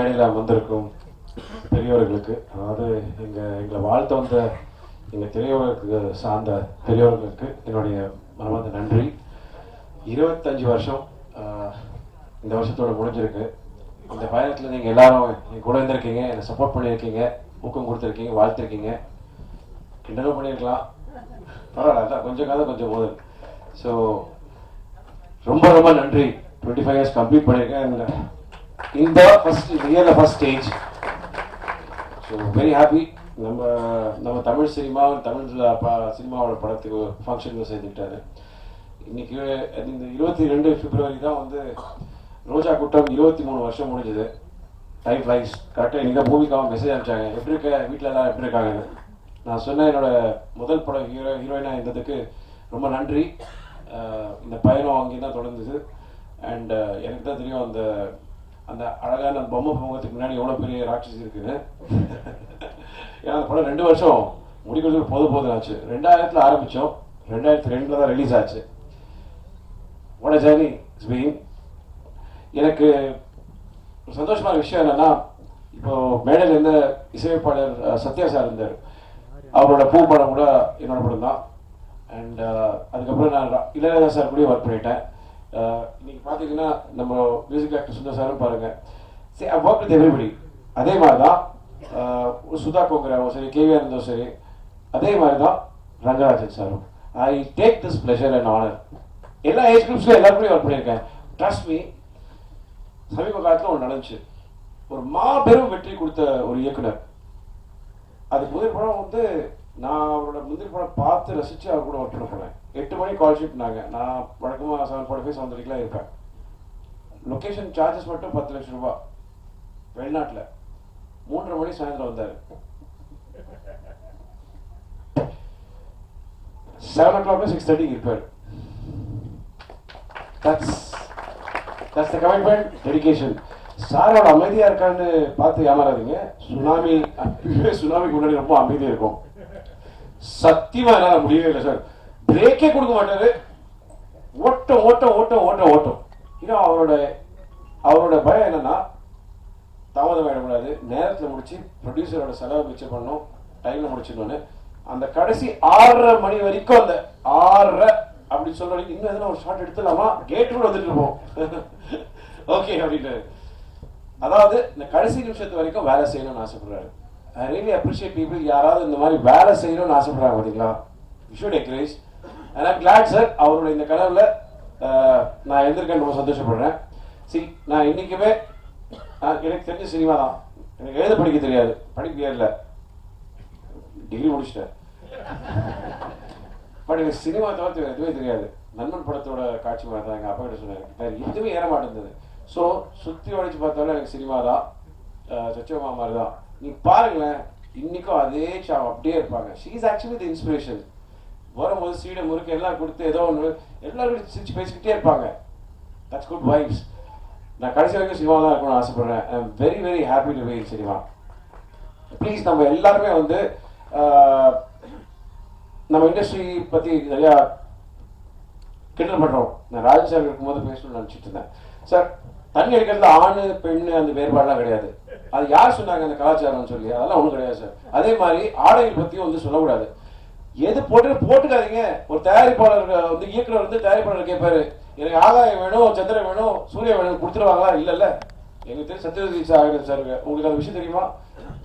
மேடையில் வந்திருக்கும் பெரியவர்களுக்கு அதாவது எங்கள் எங்களை வாழ்த்த வந்த எங்கள் பெரியவர்களுக்கு சார்ந்த பெரியவர்களுக்கு என்னுடைய மனமார்ந்த நன்றி. இருபத்தஞ்சு வருஷம் ஆஹ், இந்த வருஷத்தோட முடிஞ்சிருக்கு. இந்த பயணத்தில் நீங்கள் எல்லாரும் என் கூட இருந்திருக்கீங்க என்னை சப்போர்ட் பண்ணியிருக்கீங்க ஊக்கம் கொடுத்துருக்கீங்க வாழ்த்திருக்கீங்க. கிண்டலும் பண்ணியிருக்கலாம். பரவாயில்ல அதான் கொஞ்சம் காலம் கொஞ்சம் போதும். ஸோ ரொம்ப ரொம்ப நன்றி. டுவெண்ட்டி ஃபைவ் இயர்ஸ் கம்ப்ளீட் பண்ணியிருக்கேன். And இந்த near the first stage so very happy நம்ம நம்ம தமிழ் சினிமா தமிழ் ப- சினிமாவோட படத்துக்கு ஃபங்க்ஷனுக்கு சேர்ந்துக்கிட்டாரு. இன்னைக்கு இந்த இருபத்தி ரெண்டு பிப்ரவரி தான் வந்து ரோஜா கூட்டம் இருபத்தி மூணு வருஷம் முடிஞ்சது. டைம் ஃப்ளைஸ் கரெக்டாக இன்னைக்கு பூமிக்காவும் மெசேஜ் அனுப்பிச்சாங்க. எப்படி இருக்க? வீட்டில் எல்லாம் எப்படி இருக்காங்கன்னு நான் சொன்ன என்னோட முதல் படம் ஹீரோ ஹீரோயினாக இருந்ததுக்கு ரொம்ப நன்றி. இந்த பயணம் அங்கே தான் தொடர்ந்தது அண்ட் எனக்கு தான் தெரியும் அந்த அந்த அழகான பொம்மை முகத்துக்கு முன்னாடி எவ்வளோ பெரிய ராட்சஸ் இருக்குன்னு ஏன்னா அந்த படம் ரெண்டு வருஷம் முடிக்கிறதுக்கு போது போதும் ஆச்சு. ரெண்டாயிரத்தில் ஆரம்பித்தோம் ரெண்டாயிரத்தி ரெண்டில் தான் ரிலீஸ் ஆச்சு. What a journey எனக்கு ஒரு சந்தோஷமான விஷயம் என்னன்னா இப்போ மேடையில் இருந்த இசையமைப்பாளர் சத்யா சார் இருந்தார். அவரோட பூ படம் கூட என்னோட படம் தான். அண்ட் அதுக்கப்புறம் நான் இளையராஜா சார் கூட ஒர்க் பண்ணிட்டேன். இன்னைக்கு பார்த்தீங்கன்னா நம்ம மியூசிக் ஆக்டர் சுந்தர் சாரும் பாருங்க. சரி ஒர்க் வித் எவ்ரிபடி அதே மாதிரி தான் சுதா கோங்கராவும் சரி கேவிஆர் ஆனந்தும் சரி அதே மாதிரி தான் ரங்கராஜன் சாரும் I take this pleasure and honour எல்லா ஏஜ் குரூப்ஸ்லையும் எல்லாருமே ஒர்க் பண்ணியிருக்கேன். ட்ரஸ்ட் மீ சமீப காலத்தில் ஒன்று நடந்துச்சு. ஒரு மாபெரும் வெற்றி கொடுத்த ஒரு இயக்குனர். அது முதல் படம் வந்து நான் அவரோட முந்திரி படம் பார்த்து ரசித்து அவர் கூட ஒர்க் பண்ண போனேன். எட்டு மணி கால் ஷீட் நான் வழக்கமாக செவன் ஃபார்ட்டி ஃபைவ் செவன் தேர்ட்டிக்கெலாம் இருப்பேன். லொக்கேஷன் சார்ஜஸ் மட்டும் பத்து லட்சம் ரூபா. வெளிநாட்டில். மூன்றரை மணி சாயந்தரம் வந்தார். செவன் ஓ கிளாக் சிக்ஸ் தேர்ட்டிக்கு இருப்பார் that's that's the commitment dedication சாரோட அமைதியாக இருக்கான்னு பார்த்து ஏமாறாதீங்க. சுனாமி சுனாமிக்கு முன்னாடி ரொம்ப அமைதியாக இருக்கும். சத்தியமா என்னால முடியவே இல்லை சார் பிரேக்கே கொடுக்க மாட்டாரு. ஓட்டம் ஓட்டம் ஓட்டம் ஓட்டம் ஓட்டம். இன்னும் அவரோட அவரோட பயம் என்னன்னா தாமதம் ஆகிடக்கூடாது நேரத்தில் முடிச்சு ப்ரொடியூசரோட செலவை மிச்சம் பண்ணணும். டைம்ல முடிச்சிடணும்னு. அந்த கடைசி ஆறரை மணி வரைக்கும் அந்த ஆறரை அப்படி சொல்ற வரைக்கும் இன்னும் எதனா ஒரு ஷார்ட் எடுத்துலாமா கேட்டு கூட வந்துட்டு இருப்போம். ஓகே அப்படின்ட்டு அதாவது இந்த கடைசி நிமிஷத்து வரைக்கும் வேலை செய்யணும்னு ஆசைப்படுறாரு. ஐ ரியலி அப்ரிஷியேட் பீப்புள் யாராவது இந்த மாதிரி வேலை செய்யணும்னு ஆசைப்படுறாங்க பார்த்தீங்களா should encourage and I'm glad sir அவரோட இந்த கனவில் நான் எழுந்திருக்கேன் ரொம்ப சந்தோஷப்படுறேன். சரி நான் இன்னைக்குமே நான் எனக்கு தெரிஞ்ச சினிமா தான். எனக்கு எழுத படிக்க தெரியாது. படிக்க இல்லை. டிகிரி முடிச்சிட்டேன். பட் எனக்கு சினிமா தவிர்த்து எதுவுமே தெரியாது. நண்பன் படத்தோட காட்சி மாதிரி தான். எங்கள் அப்பா கிட்ட சொன்னாங்க வேறு எதுவுமே ஏற மாட்டேங்குது. ஸோ சுற்றி வளைச்சு பார்த்தாலும் எனக்கு சினிமா தான். சச்சோமா மாதிரி தான். நீ பாருங்களேன் இன்னைக்கும் அதே ஷா அப்படியே இருப்பாங்க. She is actually the inspiration வரும்போது சீடை முறுக்கு எல்லாம் கொடுத்து ஏதோ ஒன்று எல்லாரும் சிரிச்சு பேசிக்கிட்டே இருப்பாங்க. தட்ஸ் குட் வைப்ஸ் நான் கடைசி வரைக்கும் சினிமா தான் இருக்கணும்னு ஆசைப்படுறேன். I am very very happy to be cinema please நம்ம எல்லாருமே வந்து நம்ம இண்டஸ்ட்ரி பற்றி நிறையா கிண்டல் பண்ணுறோம் நான் ராஜ் சார் இருக்கும்போது பேசணும்னு நினச்சிட்டு இருந்தேன். சார் தண்ணி அடிக்கிறதுல ஆண் பெண் அந்த வேறுபாடுலாம் கிடையாது. அது யார் சொன்னாங்க அந்த கலாச்சாரம்னு சொல்லி? அதெல்லாம் ஒன்றும் கிடையாது சார். அதே மாதிரி ஆடைகள் பற்றியும் வந்து சொல்லக்கூடாது. எது போட்டு போட்டுக்காதீங்க. ஒரு தயாரிப்பாளர் வந்து இயக்குனர் வந்து தயாரிப்பாளர் கேட்பாரு. எனக்கு ஆதாயம் வேணும் சந்திரன் வேணும் சூரியன் வேணும் கொடுத்துருவாங்களா? இல்லைல்ல. எங்களுக்கு தெரியும் சத்யவதி சார் சார் உங்களுக்கு அந்த விஷயம் தெரியுமா?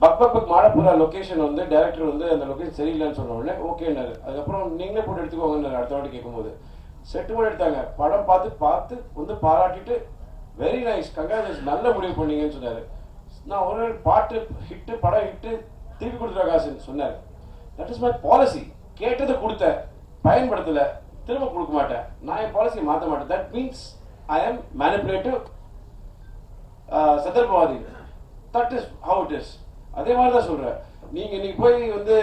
பக் பக் பக் மாடப்புறா லொக்கேஷன் வந்து டைரக்டர் வந்து அந்த லொக்கேஷன் சரியில்லைன்னு சொன்ன உடனே ஓகேன்னாரு அதுக்கப்புறம் நீங்களே போட்டு எடுத்துக்கோங்கன்னு அடுத்த வாட்டி கேட்கும்போது. செட்டு போட்டு எடுத்தாங்க. படம் பார்த்து பார்த்து வந்து பாராட்டிட்டு வெரி நைஸ் கங்க்ராச்சுலேஷன் நல்ல முடிவு பண்ணீங்கன்னு சொன்னார். நான் ஒரு பாட்டு ஹிட்டு படம் ஹிட்டு திருப்பி கொடுத்துருவா காசுன்னு சொன்னார். தட் இஸ் மை பாலிசி கேட்டதை கொடுத்தேன். பயன்படுத்தலை. திரும்ப கொடுக்க மாட்டேன். நான் என் பாலிசி மாற்ற மாட்டேன். That means I am manipulative சந்தர்ப்பவாதி. That is how it is அதே மாதிரி தான் சொல்கிறேன் நீங்கள் இன்னைக்கு போய் வந்து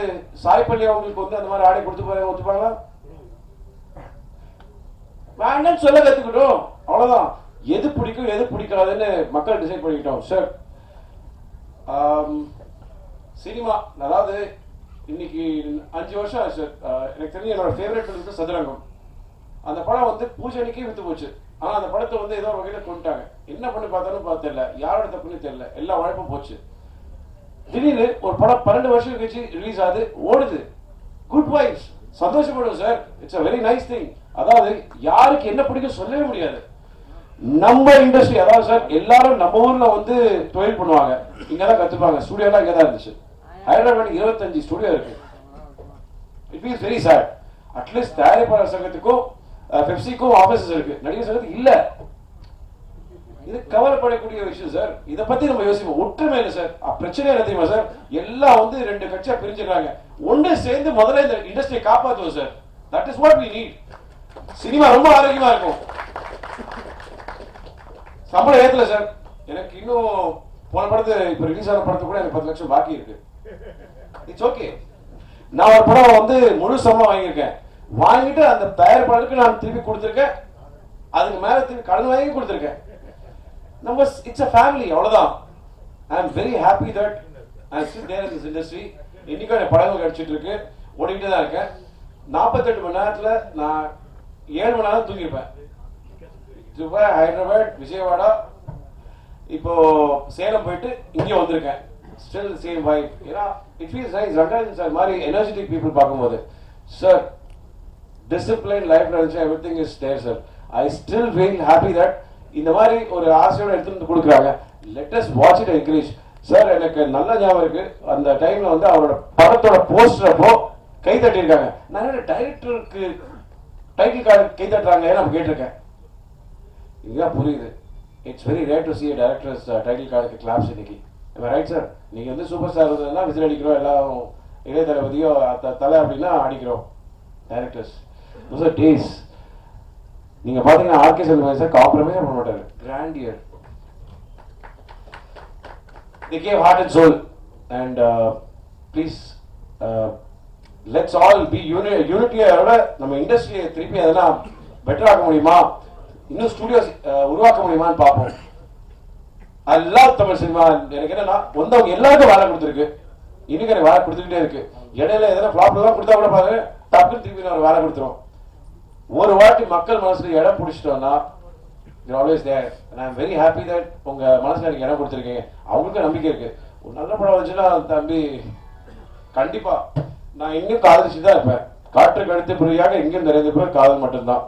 சாய்பள்ளி அவங்களுக்கு வந்து அந்த மாதிரி ஆடை கொடுத்து போய் ஒத்துப்பாங்களா? வேண்டாம்னு சொல்ல கற்றுக்கணும் அவ்வளோதான் எது பிடிக்கும் எது பிடிக்காதுன்னு மக்கள் டிசைட் பண்ணிக்கிட்டோம். சார் சினிமா um, அதாவது இன்னைக்கு அஞ்சு வருஷம் ஆச்சு சார் எனக்கு தெரிஞ்சு என்னோட ஃபேவரட் ஃபிலிம் சதுரங்கம். அந்த படம் வந்து பூஜனைக்கே வித்து போச்சு. ஆனால் அந்த படத்தை வந்து ஏதோ வகையில் கொண்டுட்டாங்க. என்ன பண்ணி பார்த்தாலும் பார்த்து யாரோட தப்புன்னு தெரியல. எல்லா உழைப்பும் போச்சு. திடீர்னு ஒரு படம் பன்னெண்டு வருஷம் கழிச்சு ரிலீஸ் ஆகுது ஓடுது. குட் வைஸ் சந்தோஷப்படும் sir it's a very nice thing அதாவது யாருக்கு என்ன பிடிக்கும் சொல்லவே முடியாது. நம்ம இண்டஸ்ட்ரி அதாவது சார் எல்லாரும் நம்ம ஊர்ல வந்து தொழில் பண்ணுவாங்க. இங்கதான் கத்துப்பாங்க. ஸ்டுடியோலாம் இங்க தான் இருந்துச்சு. ஹைதராபாத் இருபத்தஞ்சு ஸ்டுடியோ இருக்கு. It means very sir at least தயாரிப்பாளர் சங்கத்துக்கும் பெப்சிக்கும் ஆபீசஸ் இருக்கு. நடிகர் சங்கத்துக்கு இல்ல. இது கவலைப்படக்கூடிய விஷயம் சார் இதை பத்தி நம்ம யோசிப்போம். ஒற்றுமை இல்லை சார் பிரச்சனை என்ன தெரியுமா சார் எல்லாம் வந்து ரெண்டு கட்சியா பிரிஞ்சுக்கிறாங்க. ஒன்று சேர்ந்து முதல்ல இந்த இண்டஸ்ட்ரியை காப்பாத்துவோம் sir that is what we need cinema ரொம்ப ஆரோக்கியமா இருக்கும். சம்பளம் ஏத்தல சார். எனக்கு இன்னும் போன படத்து இப்ப ரிலீஸ் ஆன படத்து கூட எனக்கு பத்து லட்சம் பாக்கி இருக்கு. இட்ஸ் ஓகே நான் ஒரு படம் வந்து முழு சம்பளம் வாங்கியிருக்கேன். வாங்கிட்டு அந்த தயாரிப்பாளருக்கு நான் திருப்பி கொடுத்துருக்கேன். அதுக்கு மேல திருப்பி கடன் வாங்கி கொடுத்துருக்கேன். நம்ம இட்ஸ் அ ஃபேமிலி அவ்வளவுதான். I am very happy that I still there in this industry இன்னைக்கும் எனக்கு படங்கள் கிடைச்சிட்டு இருக்கு. ஓடிக்கிட்டு தான் இருக்கேன். நாற்பத்தெட்டு மணி நேரத்தில் நான் ஏழு மணி நேரம் தூங்கியிருப்பேன். துபாய் ஹைதராபாத் விஜயவாடா. இப்போ சேலம் போயிட்டு இங்கே வந்திருக்கேன். ஸ்டில் சேம் வைஃப் ஏன்னா it feels nice Rangarajan sir மாதிரி எனர்ஜெட்டிக் பீப்புள் பார்க்கும்போது சார் டிசிப்ளின் லைஃப்ல இருந்துச்சு. Everything is there sir I still feel happy that இந்த மாதிரி ஒரு ஆசையோட எடுத்துட்டு கொடுக்குறாங்க. Latest watch it encourage sir எனக்கு நல்ல ஞாபகம் இருக்கு. அந்த டைம்ல வந்து அவரோட படத்தோட போஸ்டர் அப்போ கை தட்டியிருக்காங்க. நிறைய டைரக்டருக்கு டைட்டில் கார்டு கை தட்டுறாங்க நம்ம கேட்டிருக்கேன். இதுதான் புரியுது. It's very rare to see directors title கார்டுக்கு கிளாப்ஸ் இன்னைக்கு. ரைட் சார் நீங்க வந்து சூப்பர் ஸ்டார் இருந்ததுன்னா விசில் அடிக்கிறோம் எல்லாம் இளைய தளபதியோ தலை அப்படின்னா அடிக்கிறோம். டேரக்டர்ஸ் சார் டேஸ் நீங்க பாத்தீங்கன்னா ஆர்கே செல்வன் சார் காம்ப்ரமைஸ் பண்ண மாட்டார். Grandeur year the gave heart and soul and please let's all be uni யூனிட்டியோட நம்ம இண்டஸ்ட்ரியை திருப்பி அதெல்லாம் பெட்டர் ஆக்க முடியுமா? இன்னும் ஸ்டுடியோஸ் உருவாக்க முடியுமான்னு பார்ப்போம். எல்லா தமிழ் சினிமா எனக்கு என்னன்னா வந்தவங்க எல்லாருக்கும் வேலை கொடுத்துருக்கு. இன்னைக்கு எனக்கு வேலை கொடுத்துக்கிட்டே இருக்கு. இடையில எதனா ஃபிளாப் தான் கொடுத்தா கூட பாருங்க டக்குன்னு திருப்பி நான் வேலை கொடுத்துரும் ஒரு வாட்டி மக்கள் மனசுல இடம் பிடிச்சிட்டோம்னா you're always there. And i'm very happy that உங்க மனசுல எனக்கு இடம் கொடுத்துருக்கீங்க. அவங்களுக்கும் நம்பிக்கை இருக்கு. ஒரு நல்ல படம் வந்துச்சுன்னா தம்பி கண்டிப்பா நான் இன்னும் காதலிச்சு தான் இருப்பேன் காற்று கழுத்து புரியாக எங்கேயும் நிறைய பேர் காதல் மட்டும்தான்.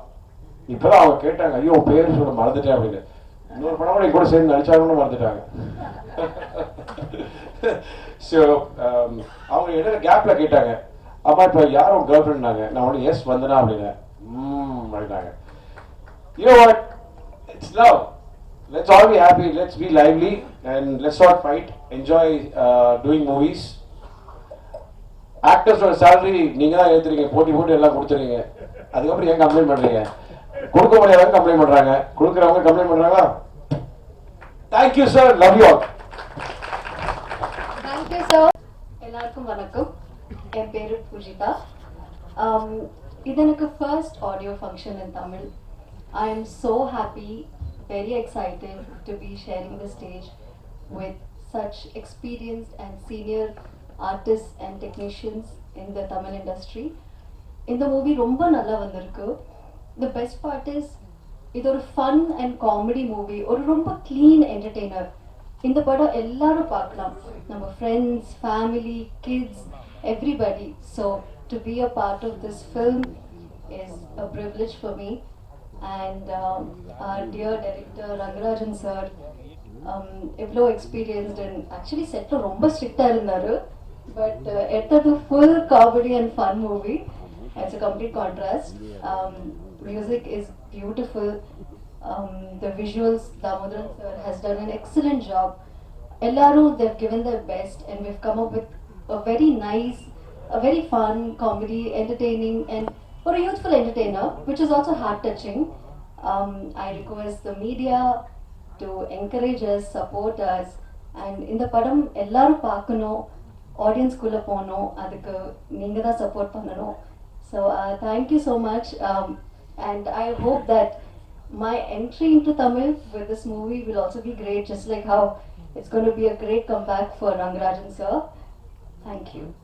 இப்பதான் அவங்க கேட்டாங்க ஐயோ பேர் சொல்ல மறந்துட்டேன் அப்படின்னு. இன்னொரு படம் கூட கூட சேர்ந்து நடிச்சாங்கன்னு மறந்துட்டாங்க. ஸோ um, அவங்க இடையில கேப்ல கேட்டாங்க அம்மா இப்போ யாரும் கேர்ள் ஃப்ரெண்ட்னாங்க நான் உடனே எஸ் வந்தனா அப்படின்னு. ம் அப்படின்னாங்க. You what it's It's. Let's all be happy. Let's be lively and let's not fight. Enjoy uh, doing movies. ஆக்டர்ஸோட salary நீங்க தான் ஏத்துறீங்க. போட்டி போட்டு எல்லாம் கொடுத்துறீங்க. அதுக்கப்புறம் ஏன் கம்ப்ளைண்ட் பண்ணுறீங்க கொடுக்க முடியாதவங்க கம்ப்ளைண்ட் பண்றாங்க. கொடுக்குறவங்க கம்ப்ளைண்ட் பண்றாங்களா? Thank you sir love you all thank you sir எல்லாருக்கும் வணக்கம். என் பேரு பூஜிதா. இது எனக்கு first audio function in Tamil I am so happy very excited to be sharing the stage with such experienced and senior artist and technicians in the Tamil industry இந்த movie ரொம்ப நல்லா வந்திருக்கு. த பெஸ்ட் பார்ட் இஸ் இது ஒரு fun and comedy movie ஒரு ரொம்ப clean entertainer இந்த படம் எல்லாரும் பார்க்கலாம். நம்ம friends family kids everybody so to be a part of this film is a privilege for me and dear director Rangarajan sir எவ்வளோ எக்ஸ்பீரியன்ஸ்ட் அண்ட் ஆக்சுவலி செட்டில் ரொம்ப ஸ்ட்ரிக்டாக இருந்தார். பட் எடுத்தது full comedy and fun movie it's a complete contrast Music is beautiful um, the visuals, Damodaran sir has done an excellent job. Elaru, they've given their best and we've come up with a very nice, a very fun comedy, entertaining and for a youthful entertainer, which is also heart touching. Um, I request the media to encourage us, support us and இந்த படம் எல்லாரும் பார்க்கணும் ஆடியன்ஸ்குள்ளே போகணும் அதுக்கு நீங்கள் தான் support பண்ணணும் so thank you so much and I hope that my entry into Tamil with this movie will also be great, just like how it's going to be a great comeback for Rangarajan sir. Thank you.